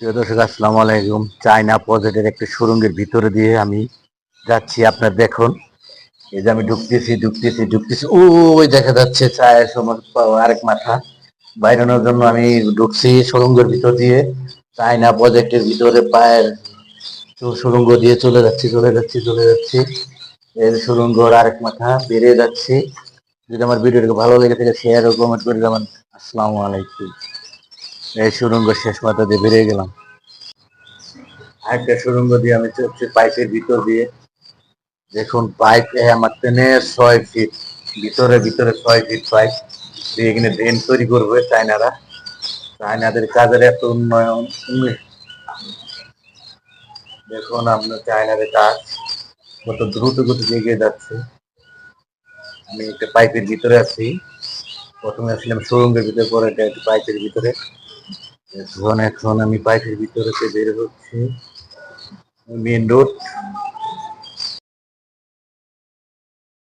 দর্শক, আসসালামু আলাইকুম। চায়না প্রজেক্টের একটি সুরঙ্গের ভিতরে দিয়ে আমি যাচ্ছি। আপনার দেখুন, এই যে আমি ঢুকতেছি ঢুকতেছি ঢুকতেছি। ওই দেখা যাচ্ছে চায়ের সময় আরেক মাথা। বাইরানোর জন্য আমি ঢুকছি সুরঙ্গের ভিতর দিয়ে। চায়না প্রজেক্টের ভিতরে পায়ের সুরঙ্গ দিয়ে চলে যাচ্ছি চলে যাচ্ছি চলে যাচ্ছি। এর সুরঙ্গর আরেক মাথা বেরিয়ে যাচ্ছি। যদি আমার ভিডিওটাকে ভালো লেগে থাকে শেয়ার ও কমেন্ট করে যাবেন। আসসালামু আলাইকুম। এই সুরঙ্গ শেষ মাথা দিয়ে বেরিয়ে গেলাম। আরেকটা সুরঙ্গ দিয়ে আমি চলছি পাইপের ভিতর দিয়ে। দেখুন, পাইপ আমার টেনে ছয় ফিট ভিতরে ভিতরে ছয় ফিট পাইপ দিয়ে এখানে ড্রেন তৈরি করবে চায়নারা। চায়নাদের কাজের এত উন্নয়ন। দেখুন আপনার চায়নাদের কাজ কত দ্রুত গতিতে এগিয়ে যাচ্ছে। আমি একটা পাইপের ভিতরে আছি। প্রথমে আসলাম সুরঙ্গের ভিতরে, পরে পাইপের ভিতরে। এখন এখন আমি পাইপের ভিতরে বের হচ্ছে। Main road